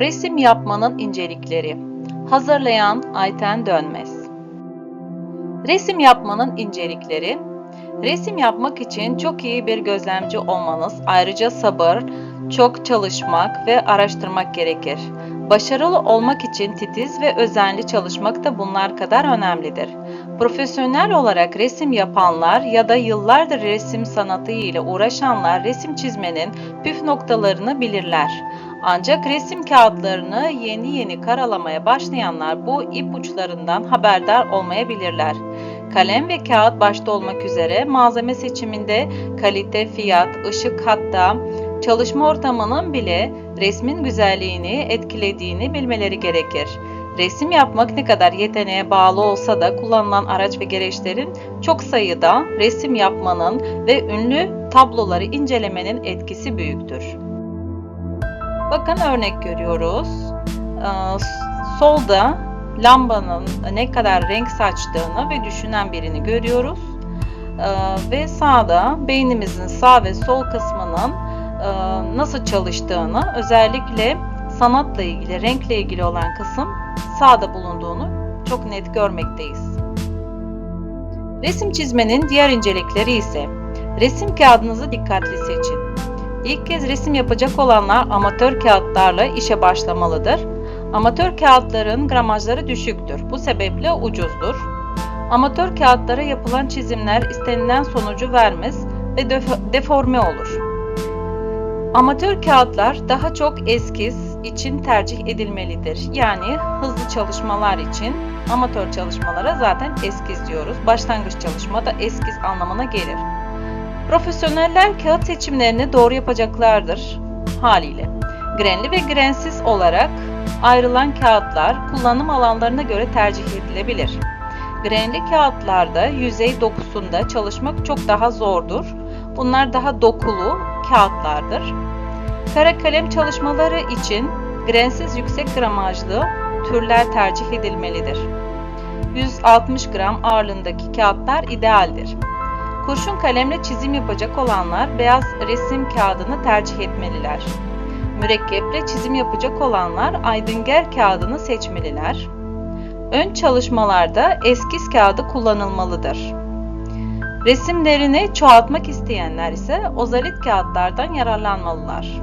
Resim yapmanın incelikleri. Hazırlayan Ayten Dönmez. Resim yapmanın incelikleri. Resim yapmak için çok iyi bir gözlemci olmanız, ayrıca sabır, çok çalışmak ve araştırmak gerekir. Başarılı olmak için titiz ve özenli çalışmak da bunlar kadar önemlidir. Profesyonel olarak resim yapanlar ya da yıllardır resim sanatı ile uğraşanlar resim çizmenin püf noktalarını bilirler. Ancak resim kağıtlarını yeni yeni karalamaya başlayanlar bu ipuçlarından haberdar olmayabilirler. Kalem ve kağıt başta olmak üzere malzeme seçiminde kalite, fiyat, ışık hatta çalışma ortamının bile resmin güzelliğini etkilediğini bilmeleri gerekir. Resim yapmak ne kadar yeteneğe bağlı olsa da kullanılan araç ve gereçlerin çok sayıda resim yapmanın ve ünlü tabloları incelemenin etkisi büyüktür. Bakın örnek görüyoruz. Ee, Solda lambanın ne kadar renk saçtığını ve düşünen birini görüyoruz. Ee, Ve sağda beynimizin sağ ve sol kısmının e, nasıl çalıştığını özellikle sanatla ilgili, renkle ilgili olan kısım sağda bulunduğunu çok net görmekteyiz. Resim çizmenin diğer incelikleri ise resim kağıdınızı dikkatli seçin. İlk kez resim yapacak olanlar amatör kağıtlarla işe başlamalıdır. Amatör kağıtların gramajları düşüktür. Bu sebeple ucuzdur. Amatör kağıtlara yapılan çizimler istenilen sonucu vermez ve def- deforme olur. Amatör kağıtlar daha çok eskiz için tercih edilmelidir. Yani hızlı çalışmalar için amatör çalışmalara zaten eskiz diyoruz. Başlangıç çalışma da eskiz anlamına gelir. Profesyoneller kağıt seçimlerini doğru yapacaklardır haliyle. Grenli ve grensiz olarak ayrılan kağıtlar kullanım alanlarına göre tercih edilebilir. Grenli kağıtlarda yüzey dokusunda çalışmak çok daha zordur. Bunlar daha dokulu kağıtlardır. Kara kalem çalışmaları için grensiz yüksek gramajlı türler tercih edilmelidir. 160 gram ağırlığındaki kağıtlar idealdir. Kurşun kalemle çizim yapacak olanlar beyaz resim kağıdını tercih etmeliler. Mürekkeple çizim yapacak olanlar aydınger kağıdını seçmeliler. Ön çalışmalarda eskiz kağıdı kullanılmalıdır. Resimlerini çoğaltmak isteyenler ise ozalit kağıtlardan yararlanmalılar.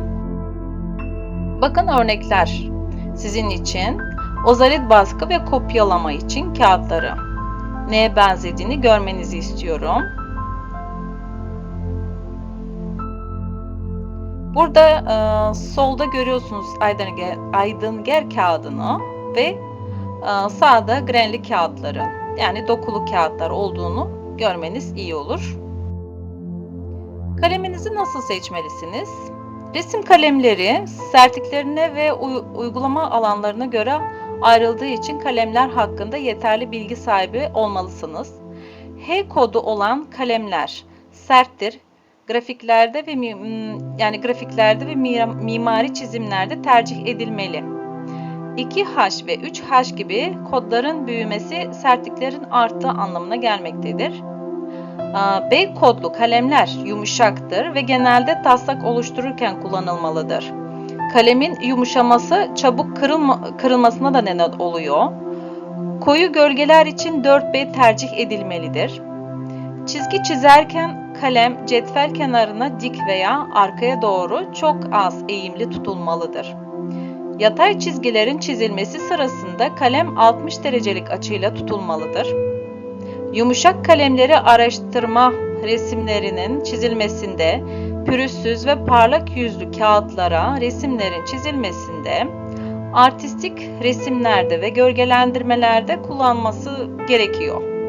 Bakın örnekler sizin için ozalit baskı ve kopyalama için kağıtları neye benzediğini görmenizi istiyorum. Burada e, solda görüyorsunuz aydınger, aydınger kağıdını ve e, sağda grenli kağıtları yani dokulu kağıtlar olduğunu görmeniz iyi olur. Kaleminizi nasıl seçmelisiniz? Resim kalemleri sertliklerine ve uy- uygulama alanlarına göre ayrıldığı için kalemler hakkında yeterli bilgi sahibi olmalısınız. H kodu olan kalemler serttir. Grafiklerde ve yani grafiklerde ve mi- mimari çizimlerde tercih edilmeli. 2H ve 3H gibi kodların büyümesi sertliklerin arttığı anlamına gelmektedir. B kodlu kalemler yumuşaktır ve genelde taslak oluştururken kullanılmalıdır. Kalemin yumuşaması çabuk kırılma, kırılmasına da neden oluyor. Koyu gölgeler için 4B tercih edilmelidir. Çizgi çizerken kalem cetvel kenarına dik veya arkaya doğru çok az eğimli tutulmalıdır. Yatay çizgilerin çizilmesi sırasında kalem 60 derecelik açıyla tutulmalıdır. Yumuşak kalemleri araştırma resimlerinin çizilmesinde, pürüzsüz ve parlak yüzlü kağıtlara resimlerin çizilmesinde, artistik resimlerde ve gölgelendirmelerde kullanması gerekiyor.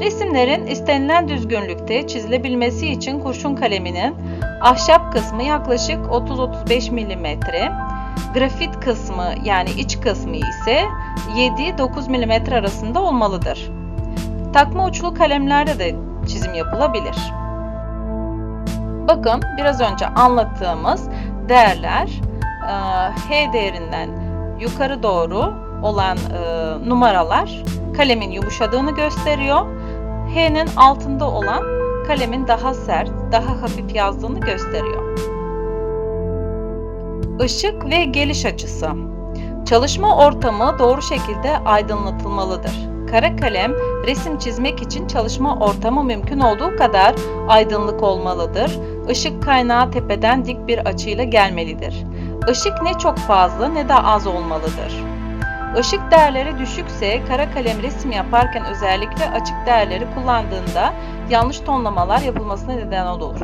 Resimlerin istenilen düzgünlükte çizilebilmesi için kurşun kaleminin ahşap kısmı yaklaşık 30-35 mm, grafit kısmı yani iç kısmı ise 7-9 mm arasında olmalıdır. Takma uçlu kalemlerde de çizim yapılabilir. Bakın biraz önce anlattığımız değerler e, H değerinden yukarı doğru olan e, numaralar kalemin yumuşadığını gösteriyor. H'nin altında olan kalemin daha sert, daha hafif yazdığını gösteriyor. Işık ve geliş açısı. Çalışma ortamı doğru şekilde aydınlatılmalıdır. Kara kalem resim çizmek için çalışma ortamı mümkün olduğu kadar aydınlık olmalıdır. Işık kaynağı tepeden dik bir açıyla gelmelidir. Işık ne çok fazla ne de az olmalıdır. Işık değerleri düşükse kara kalem resim yaparken özellikle açık değerleri kullandığında yanlış tonlamalar yapılmasına neden olur.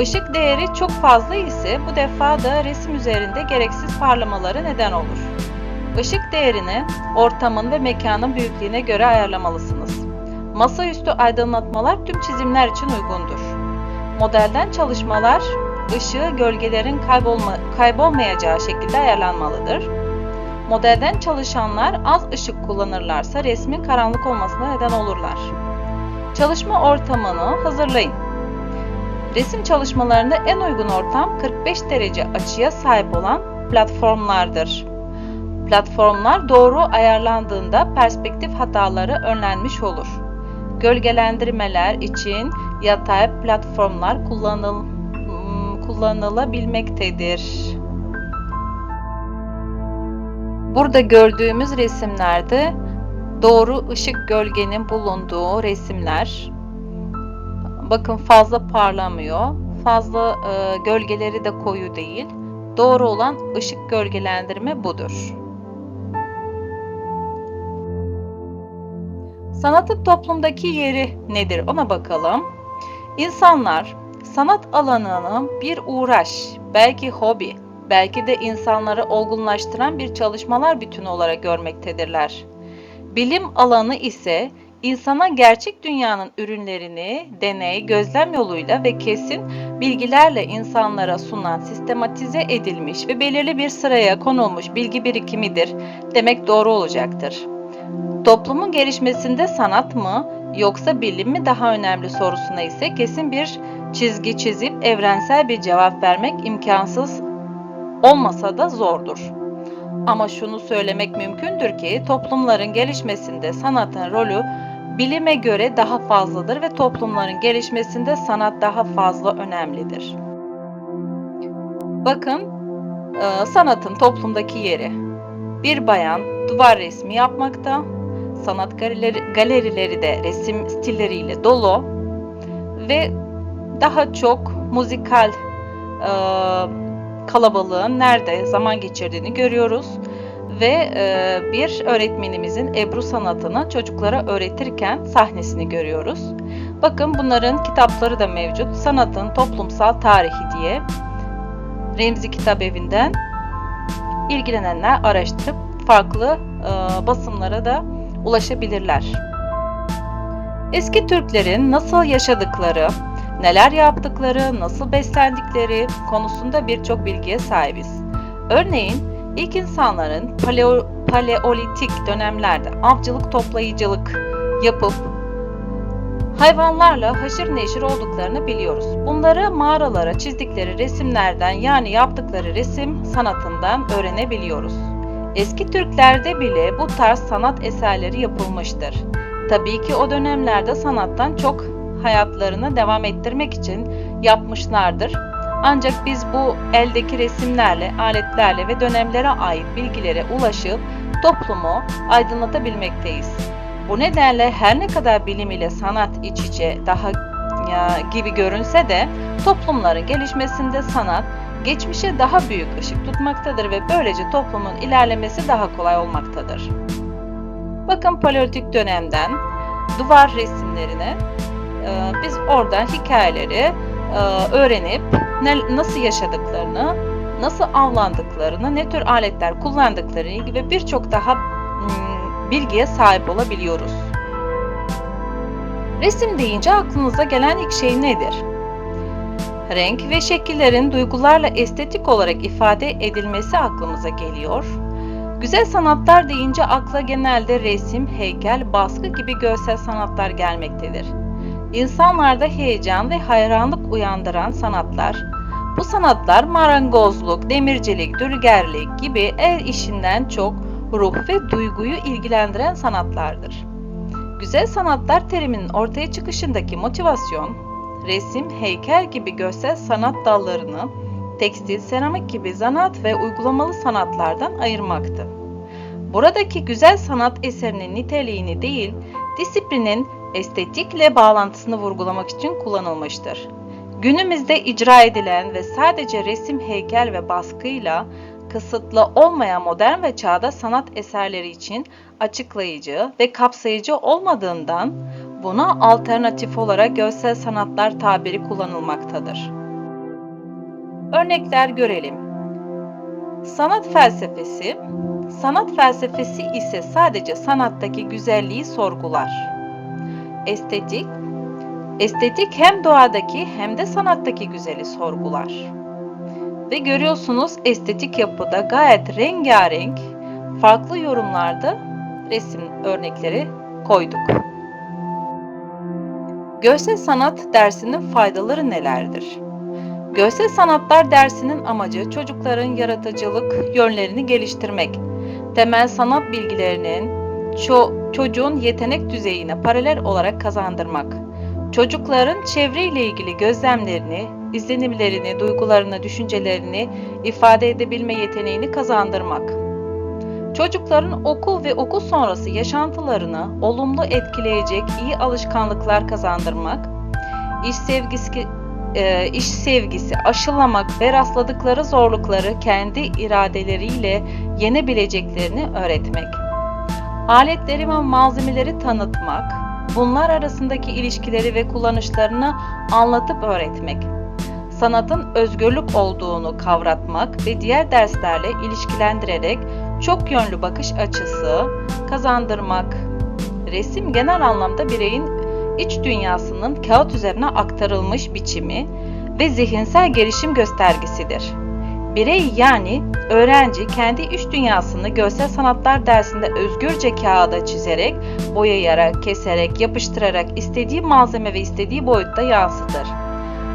Işık değeri çok fazla ise bu defa da resim üzerinde gereksiz parlamaları neden olur. Işık değerini ortamın ve mekanın büyüklüğüne göre ayarlamalısınız. Masaüstü aydınlatmalar tüm çizimler için uygundur. Modelden çalışmalar ışığı gölgelerin kaybolma, kaybolmayacağı şekilde ayarlanmalıdır. Modelden çalışanlar az ışık kullanırlarsa resmin karanlık olmasına neden olurlar. Çalışma ortamını hazırlayın. Resim çalışmalarında en uygun ortam 45 derece açıya sahip olan platformlardır. Platformlar doğru ayarlandığında perspektif hataları önlenmiş olur. Gölgelendirmeler için yatay platformlar kullanıl hmm, kullanılabilmektedir. Burada gördüğümüz resimlerde doğru ışık gölgenin bulunduğu resimler. Bakın fazla parlamıyor. Fazla e, gölgeleri de koyu değil. Doğru olan ışık gölgelendirme budur. Sanatın toplumdaki yeri nedir ona bakalım. İnsanlar sanat alanını bir uğraş, belki hobi, belki de insanları olgunlaştıran bir çalışmalar bütünü olarak görmektedirler. Bilim alanı ise insana gerçek dünyanın ürünlerini deney, gözlem yoluyla ve kesin bilgilerle insanlara sunan sistematize edilmiş ve belirli bir sıraya konulmuş bilgi birikimidir demek doğru olacaktır. Toplumun gelişmesinde sanat mı yoksa bilim mi daha önemli sorusuna ise kesin bir çizgi çizip evrensel bir cevap vermek imkansız olmasa da zordur. Ama şunu söylemek mümkündür ki toplumların gelişmesinde sanatın rolü bilime göre daha fazladır ve toplumların gelişmesinde sanat daha fazla önemlidir. Bakın e, sanatın toplumdaki yeri. Bir bayan duvar resmi yapmakta, sanat galerileri, de resim stilleriyle dolu ve daha çok müzikal e, kalabalığın nerede zaman geçirdiğini görüyoruz ve e, bir öğretmenimizin Ebru sanatını çocuklara öğretirken sahnesini görüyoruz. Bakın bunların kitapları da mevcut. Sanatın toplumsal tarihi diye Remzi Kitap Evi'nden ilgilenenler araştırıp farklı e, basımlara da ulaşabilirler. Eski Türklerin nasıl yaşadıkları, neler yaptıkları, nasıl beslendikleri konusunda birçok bilgiye sahibiz. Örneğin ilk insanların paleo, paleolitik dönemlerde avcılık toplayıcılık yapıp hayvanlarla haşır neşir olduklarını biliyoruz. Bunları mağaralara çizdikleri resimlerden yani yaptıkları resim sanatından öğrenebiliyoruz. Eski Türklerde bile bu tarz sanat eserleri yapılmıştır. Tabii ki o dönemlerde sanattan çok hayatlarını devam ettirmek için yapmışlardır. Ancak biz bu eldeki resimlerle, aletlerle ve dönemlere ait bilgilere ulaşıp toplumu aydınlatabilmekteyiz. Bu nedenle her ne kadar bilim ile sanat iç içe daha ya, gibi görünse de toplumların gelişmesinde sanat geçmişe daha büyük ışık tutmaktadır ve böylece toplumun ilerlemesi daha kolay olmaktadır. Bakın paleolitik dönemden duvar resimlerine biz oradan hikayeleri e, öğrenip nasıl yaşadıklarını, nasıl avlandıklarını, ne tür aletler kullandıklarını gibi birçok daha hmm, bilgiye sahip olabiliyoruz. Resim deyince aklınıza gelen ilk şey nedir? Renk ve şekillerin duygularla estetik olarak ifade edilmesi aklımıza geliyor. Güzel sanatlar deyince akla genelde resim, heykel, baskı gibi görsel sanatlar gelmektedir. İnsanlarda heyecan ve hayranlık uyandıran sanatlar, bu sanatlar marangozluk, demircilik, dülgerlik gibi el işinden çok ruh ve duyguyu ilgilendiren sanatlardır. Güzel sanatlar teriminin ortaya çıkışındaki motivasyon, resim, heykel gibi görsel sanat dallarını tekstil, seramik gibi zanaat ve uygulamalı sanatlardan ayırmaktı. Buradaki güzel sanat eserinin niteliğini değil, disiplinin estetikle bağlantısını vurgulamak için kullanılmıştır. Günümüzde icra edilen ve sadece resim, heykel ve baskıyla kısıtlı olmayan modern ve çağda sanat eserleri için açıklayıcı ve kapsayıcı olmadığından buna alternatif olarak görsel sanatlar tabiri kullanılmaktadır. Örnekler görelim. Sanat felsefesi, sanat felsefesi ise sadece sanattaki güzelliği sorgular. Estetik, estetik hem doğadaki hem de sanattaki güzeli sorgular. Ve görüyorsunuz estetik yapıda gayet rengarenk, farklı yorumlarda resim örnekleri koyduk. Görsel sanat dersinin faydaları nelerdir? Görsel sanatlar dersinin amacı çocukların yaratıcılık yönlerini geliştirmek, temel sanat bilgilerinin ço- çocuğun yetenek düzeyine paralel olarak kazandırmak, çocukların çevreyle ilgili gözlemlerini, izlenimlerini, duygularını, düşüncelerini ifade edebilme yeteneğini kazandırmak. Çocukların okul ve okul sonrası yaşantılarını olumlu etkileyecek iyi alışkanlıklar kazandırmak, iş sevgisi e, iş sevgisi aşılamak ve rastladıkları zorlukları kendi iradeleriyle yenebileceklerini öğretmek. Aletleri ve malzemeleri tanıtmak, bunlar arasındaki ilişkileri ve kullanışlarını anlatıp öğretmek. Sanatın özgürlük olduğunu kavratmak ve diğer derslerle ilişkilendirerek çok yönlü bakış açısı kazandırmak. Resim genel anlamda bireyin iç dünyasının kağıt üzerine aktarılmış biçimi ve zihinsel gelişim göstergesidir. Birey yani öğrenci kendi iç dünyasını görsel sanatlar dersinde özgürce kağıda çizerek, boyayarak, keserek, yapıştırarak istediği malzeme ve istediği boyutta yansıtır.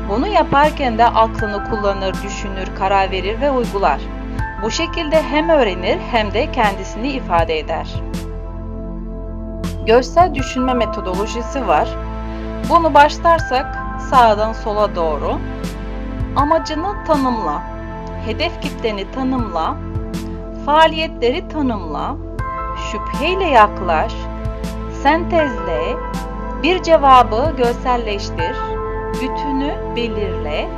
Bunu yaparken de aklını kullanır, düşünür, karar verir ve uygular. Bu şekilde hem öğrenir hem de kendisini ifade eder. Görsel düşünme metodolojisi var. Bunu başlarsak sağdan sola doğru. Amacını tanımla, hedef kitleni tanımla, faaliyetleri tanımla, şüpheyle yaklaş, sentezle, bir cevabı görselleştir, bütünü belirle,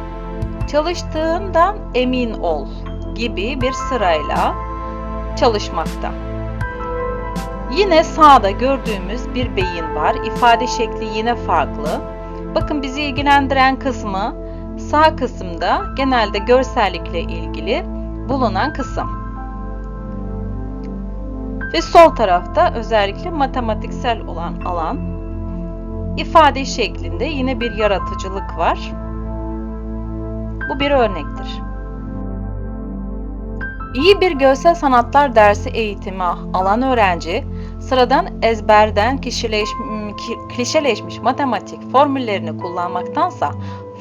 çalıştığından emin ol gibi bir sırayla çalışmakta. Yine sağda gördüğümüz bir beyin var. İfade şekli yine farklı. Bakın bizi ilgilendiren kısmı sağ kısımda genelde görsellikle ilgili bulunan kısım. Ve sol tarafta özellikle matematiksel olan alan ifade şeklinde yine bir yaratıcılık var. Bu bir örnektir. İyi bir görsel sanatlar dersi eğitimi alan öğrenci, sıradan ezberden kişileş, klişeleşmiş matematik formüllerini kullanmaktansa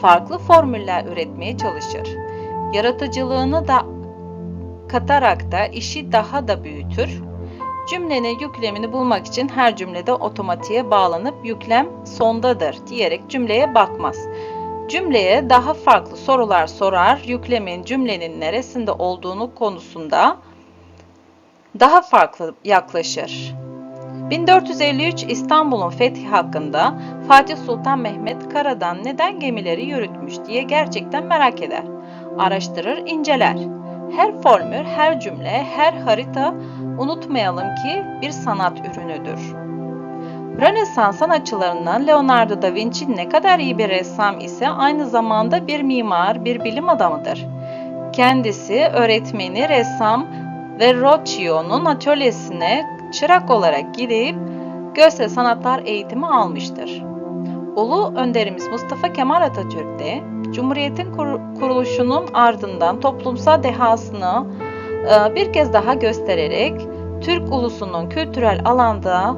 farklı formüller üretmeye çalışır. Yaratıcılığını da katarak da işi daha da büyütür. Cümlenin yüklemini bulmak için her cümlede otomatiğe bağlanıp yüklem sondadır diyerek cümleye bakmaz. Cümleye daha farklı sorular sorar, yüklemin cümlenin neresinde olduğunu konusunda daha farklı yaklaşır. 1453 İstanbul'un fethi hakkında Fatih Sultan Mehmet karadan neden gemileri yürütmüş diye gerçekten merak eder. Araştırır, inceler. Her formül, her cümle, her harita unutmayalım ki bir sanat ürünüdür. Rönesans sanatçılarından Leonardo da Vinci ne kadar iyi bir ressam ise aynı zamanda bir mimar, bir bilim adamıdır. Kendisi öğretmeni, ressam Verrocchio'nun atölyesine çırak olarak gidip görsel sanatlar eğitimi almıştır. Ulu önderimiz Mustafa Kemal Atatürk de Cumhuriyet'in kuruluşunun ardından toplumsal dehasını e, bir kez daha göstererek Türk ulusunun kültürel alanda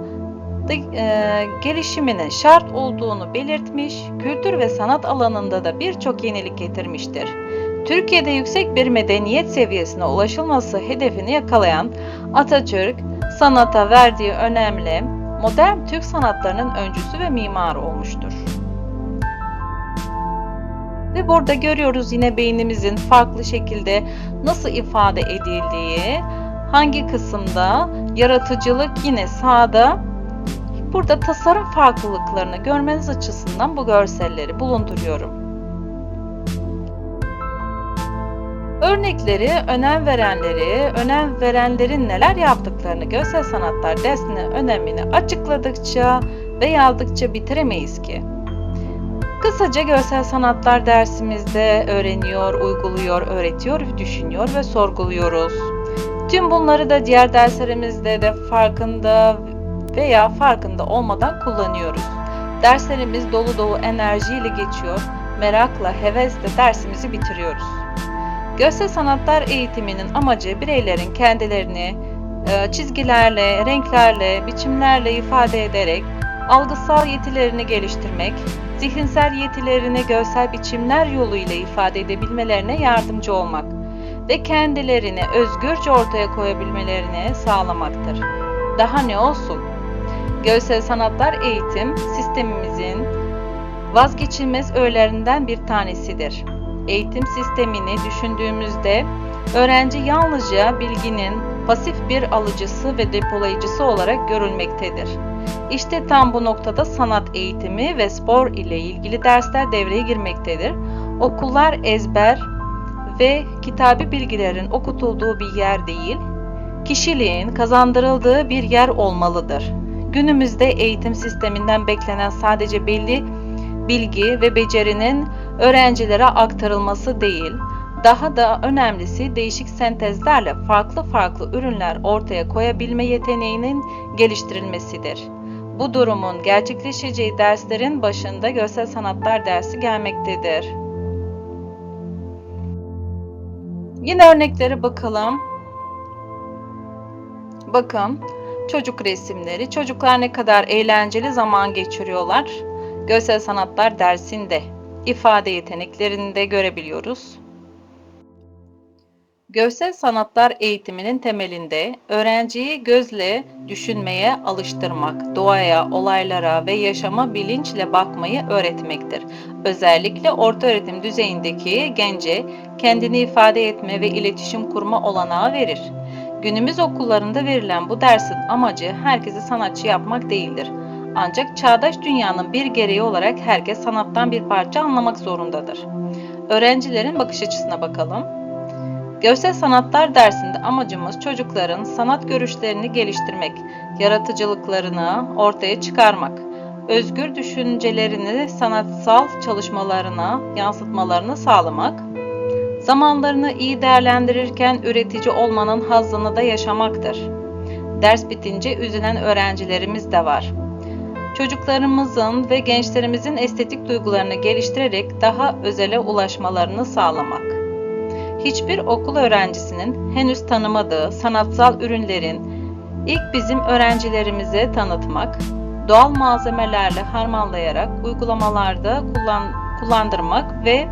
e, gelişiminin şart olduğunu belirtmiş, kültür ve sanat alanında da birçok yenilik getirmiştir. Türkiye'de yüksek bir medeniyet seviyesine ulaşılması hedefini yakalayan Atatürk, sanata verdiği önemli modern Türk sanatlarının öncüsü ve mimarı olmuştur. Ve burada görüyoruz yine beynimizin farklı şekilde nasıl ifade edildiği, hangi kısımda yaratıcılık yine sağda. Burada tasarım farklılıklarını görmeniz açısından bu görselleri bulunduruyorum. Örnekleri, önem verenleri, önem verenlerin neler yaptıklarını görsel sanatlar dersinin önemini açıkladıkça ve yazdıkça bitiremeyiz ki. Kısaca görsel sanatlar dersimizde öğreniyor, uyguluyor, öğretiyor, düşünüyor ve sorguluyoruz. Tüm bunları da diğer derslerimizde de farkında veya farkında olmadan kullanıyoruz. Derslerimiz dolu dolu enerjiyle geçiyor, merakla, hevesle dersimizi bitiriyoruz. Görsel sanatlar eğitiminin amacı bireylerin kendilerini e, çizgilerle, renklerle, biçimlerle ifade ederek algısal yetilerini geliştirmek, zihinsel yetilerini görsel biçimler yoluyla ifade edebilmelerine yardımcı olmak ve kendilerini özgürce ortaya koyabilmelerini sağlamaktır. Daha ne olsun? Görsel sanatlar eğitim sistemimizin vazgeçilmez öğelerinden bir tanesidir. Eğitim sistemini düşündüğümüzde öğrenci yalnızca bilginin pasif bir alıcısı ve depolayıcısı olarak görülmektedir. İşte tam bu noktada sanat eğitimi ve spor ile ilgili dersler devreye girmektedir. Okullar ezber ve kitabi bilgilerin okutulduğu bir yer değil, kişiliğin kazandırıldığı bir yer olmalıdır. Günümüzde eğitim sisteminden beklenen sadece belli bilgi ve becerinin öğrencilere aktarılması değil, daha da önemlisi değişik sentezlerle farklı farklı ürünler ortaya koyabilme yeteneğinin geliştirilmesidir. Bu durumun gerçekleşeceği derslerin başında görsel sanatlar dersi gelmektedir. Yine örneklere bakalım. Bakın çocuk resimleri. Çocuklar ne kadar eğlenceli zaman geçiriyorlar. Görsel sanatlar dersinde ifade yeteneklerini de görebiliyoruz. Görsel sanatlar eğitiminin temelinde öğrenciyi gözle düşünmeye alıştırmak, doğaya, olaylara ve yaşama bilinçle bakmayı öğretmektir. Özellikle orta öğretim düzeyindeki gence kendini ifade etme ve iletişim kurma olanağı verir. Günümüz okullarında verilen bu dersin amacı herkesi sanatçı yapmak değildir. Ancak çağdaş dünyanın bir gereği olarak herkes sanattan bir parça anlamak zorundadır. Öğrencilerin bakış açısına bakalım. Görsel sanatlar dersinde amacımız çocukların sanat görüşlerini geliştirmek, yaratıcılıklarını ortaya çıkarmak, özgür düşüncelerini sanatsal çalışmalarına yansıtmalarını sağlamak, zamanlarını iyi değerlendirirken üretici olmanın hazzını da yaşamaktır. Ders bitince üzülen öğrencilerimiz de var. Çocuklarımızın ve gençlerimizin estetik duygularını geliştirerek daha özele ulaşmalarını sağlamak. Hiçbir okul öğrencisinin henüz tanımadığı sanatsal ürünlerin ilk bizim öğrencilerimize tanıtmak, doğal malzemelerle harmanlayarak uygulamalarda kullan, kullandırmak ve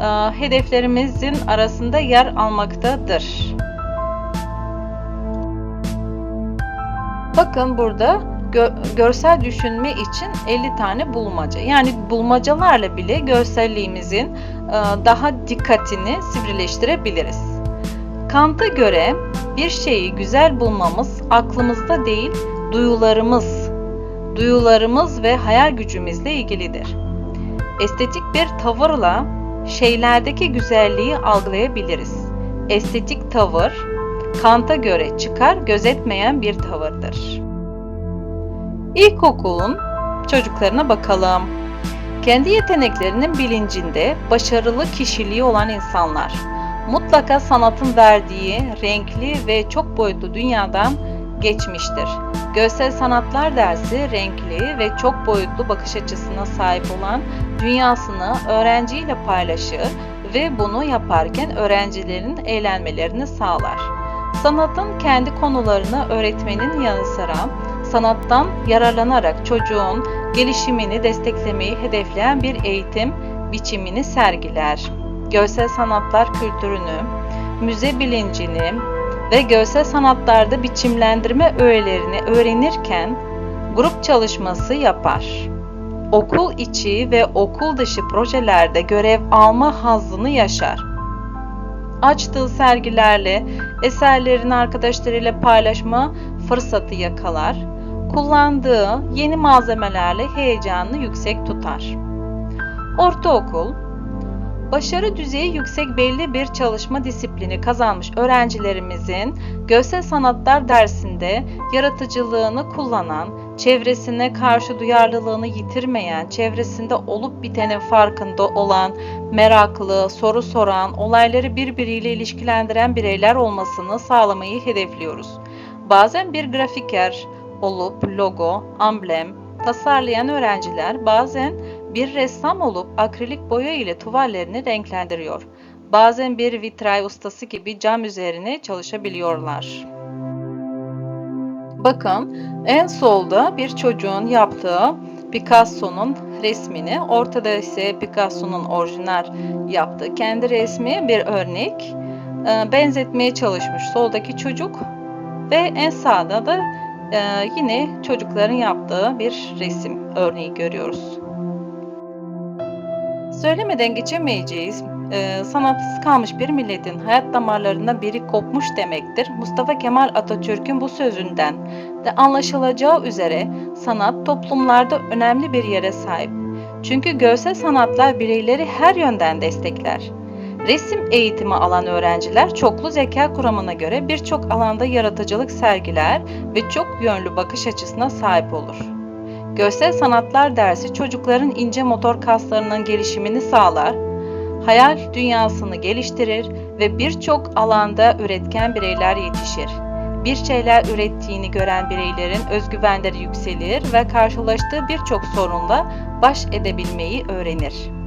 e, hedeflerimizin arasında yer almaktadır. Bakın burada gö görsel düşünme için 50 tane bulmaca. Yani bulmacalarla bile görselliğimizin e, daha dikkatini sivrileştirebiliriz. Kant'a göre bir şeyi güzel bulmamız aklımızda değil, duyularımız, duyularımız ve hayal gücümüzle ilgilidir. Estetik bir tavırla şeylerdeki güzelliği algılayabiliriz. Estetik tavır, Kant'a göre çıkar gözetmeyen bir tavırdır. İlkokulun çocuklarına bakalım. Kendi yeteneklerinin bilincinde başarılı kişiliği olan insanlar mutlaka sanatın verdiği renkli ve çok boyutlu dünyadan geçmiştir. Görsel sanatlar dersi renkli ve çok boyutlu bakış açısına sahip olan dünyasını öğrenciyle paylaşır ve bunu yaparken öğrencilerin eğlenmelerini sağlar. Sanatın kendi konularını öğretmenin yanı sıra sanattan yararlanarak çocuğun gelişimini desteklemeyi hedefleyen bir eğitim biçimini sergiler. Görsel sanatlar kültürünü, müze bilincini ve görsel sanatlarda biçimlendirme öğelerini öğrenirken grup çalışması yapar. okul içi ve okul dışı projelerde görev alma hazzını yaşar. Açtığı sergilerle eserlerini arkadaşlarıyla paylaşma fırsatı yakalar. Kullandığı yeni malzemelerle heyecanını yüksek tutar. Ortaokul Başarı düzeyi yüksek belli bir çalışma disiplini kazanmış öğrencilerimizin görsel sanatlar dersinde yaratıcılığını kullanan, çevresine karşı duyarlılığını yitirmeyen, çevresinde olup bitenin farkında olan, meraklı, soru soran, olayları birbiriyle ilişkilendiren bireyler olmasını sağlamayı hedefliyoruz. Bazen bir grafiker olup logo, amblem tasarlayan öğrenciler bazen bir ressam olup akrilik boya ile tuvallerini renklendiriyor. Bazen bir vitray ustası gibi cam üzerine çalışabiliyorlar. Bakın en solda bir çocuğun yaptığı Picasso'nun resmini, ortada ise Picasso'nun orijinal yaptığı kendi resmi bir örnek e, benzetmeye çalışmış soldaki çocuk ve en sağda da e, yine çocukların yaptığı bir resim örneği görüyoruz. Söylemeden geçemeyeceğiz. E, sanatsız kalmış bir milletin hayat damarlarında biri kopmuş demektir. Mustafa Kemal Atatürk'ün bu sözünden de anlaşılacağı üzere sanat toplumlarda önemli bir yere sahip. Çünkü görsel sanatlar bireyleri her yönden destekler. Resim eğitimi alan öğrenciler çoklu zeka kuramına göre birçok alanda yaratıcılık sergiler ve çok yönlü bakış açısına sahip olur. Görsel sanatlar dersi çocukların ince motor kaslarının gelişimini sağlar, hayal dünyasını geliştirir ve birçok alanda üretken bireyler yetişir. Bir şeyler ürettiğini gören bireylerin özgüvenleri yükselir ve karşılaştığı birçok sorunla baş edebilmeyi öğrenir.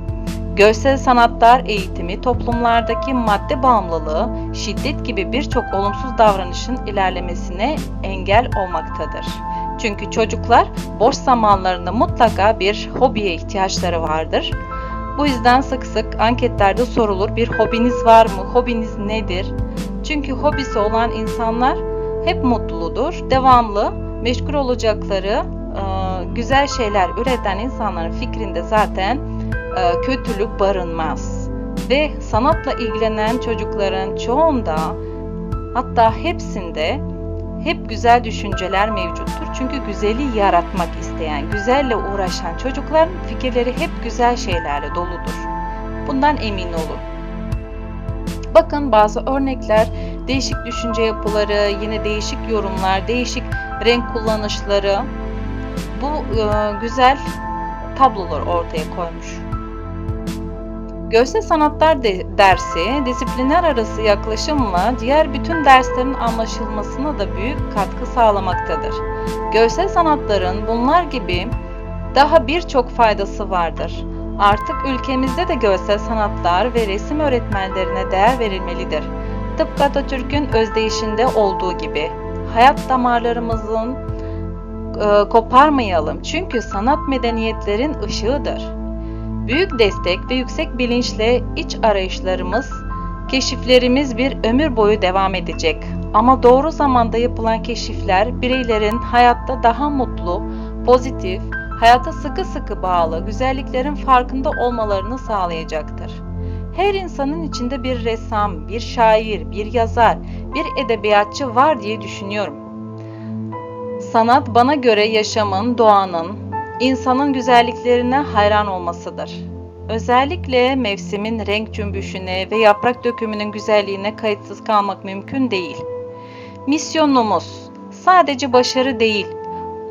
Görsel sanatlar eğitimi toplumlardaki madde bağımlılığı, şiddet gibi birçok olumsuz davranışın ilerlemesine engel olmaktadır. Çünkü çocuklar boş zamanlarında mutlaka bir hobiye ihtiyaçları vardır. Bu yüzden sık sık anketlerde sorulur bir hobiniz var mı? Hobiniz nedir? Çünkü hobisi olan insanlar hep mutludur, devamlı meşgul olacakları güzel şeyler üreten insanların fikrinde zaten kötülük barınmaz. Ve sanatla ilgilenen çocukların çoğunda hatta hepsinde hep güzel düşünceler mevcuttur. Çünkü güzeli yaratmak isteyen, güzelle uğraşan çocukların fikirleri hep güzel şeylerle doludur. Bundan emin olun. Bakın bazı örnekler, değişik düşünce yapıları, yine değişik yorumlar, değişik renk kullanışları bu e, güzel tablolar ortaya koymuş. Görsel sanatlar de, dersi, disiplinler arası yaklaşımla diğer bütün derslerin anlaşılmasına da büyük katkı sağlamaktadır. Görsel sanatların bunlar gibi daha birçok faydası vardır. Artık ülkemizde de görsel sanatlar ve resim öğretmenlerine değer verilmelidir. Tıpkı Atatürk'ün özdeyişinde olduğu gibi. Hayat damarlarımızın e, koparmayalım çünkü sanat medeniyetlerin ışığıdır. Büyük destek ve yüksek bilinçle iç arayışlarımız, keşiflerimiz bir ömür boyu devam edecek. Ama doğru zamanda yapılan keşifler bireylerin hayatta daha mutlu, pozitif, hayata sıkı sıkı bağlı, güzelliklerin farkında olmalarını sağlayacaktır. Her insanın içinde bir ressam, bir şair, bir yazar, bir edebiyatçı var diye düşünüyorum. Sanat bana göre yaşamın, doğanın, insanın güzelliklerine hayran olmasıdır. Özellikle mevsimin renk cümbüşüne ve yaprak dökümünün güzelliğine kayıtsız kalmak mümkün değil. Misyonumuz sadece başarı değil,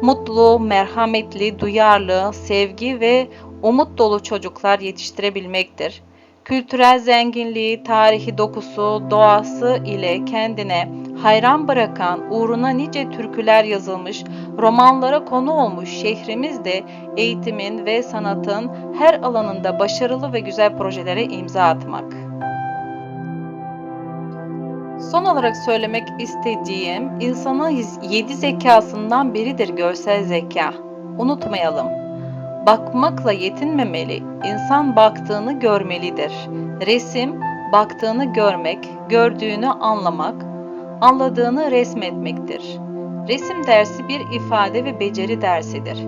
mutlu, merhametli, duyarlı, sevgi ve umut dolu çocuklar yetiştirebilmektir. Kültürel zenginliği, tarihi dokusu, doğası ile kendine hayran bırakan, uğruna nice türküler yazılmış, romanlara konu olmuş şehrimiz de eğitimin ve sanatın her alanında başarılı ve güzel projelere imza atmak. Son olarak söylemek istediğim, insanın yedi zekasından biridir görsel zeka. Unutmayalım. Bakmakla yetinmemeli, insan baktığını görmelidir. Resim, baktığını görmek, gördüğünü anlamak, anladığını resmetmektir. Resim dersi bir ifade ve beceri dersidir.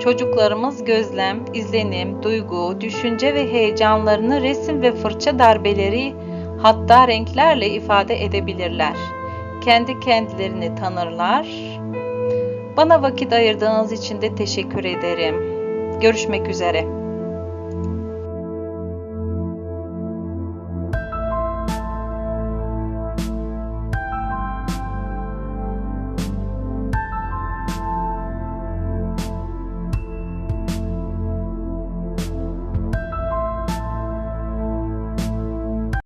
Çocuklarımız gözlem, izlenim, duygu, düşünce ve heyecanlarını resim ve fırça darbeleri hatta renklerle ifade edebilirler. Kendi kendilerini tanırlar. Bana vakit ayırdığınız için de teşekkür ederim. Görüşmek üzere.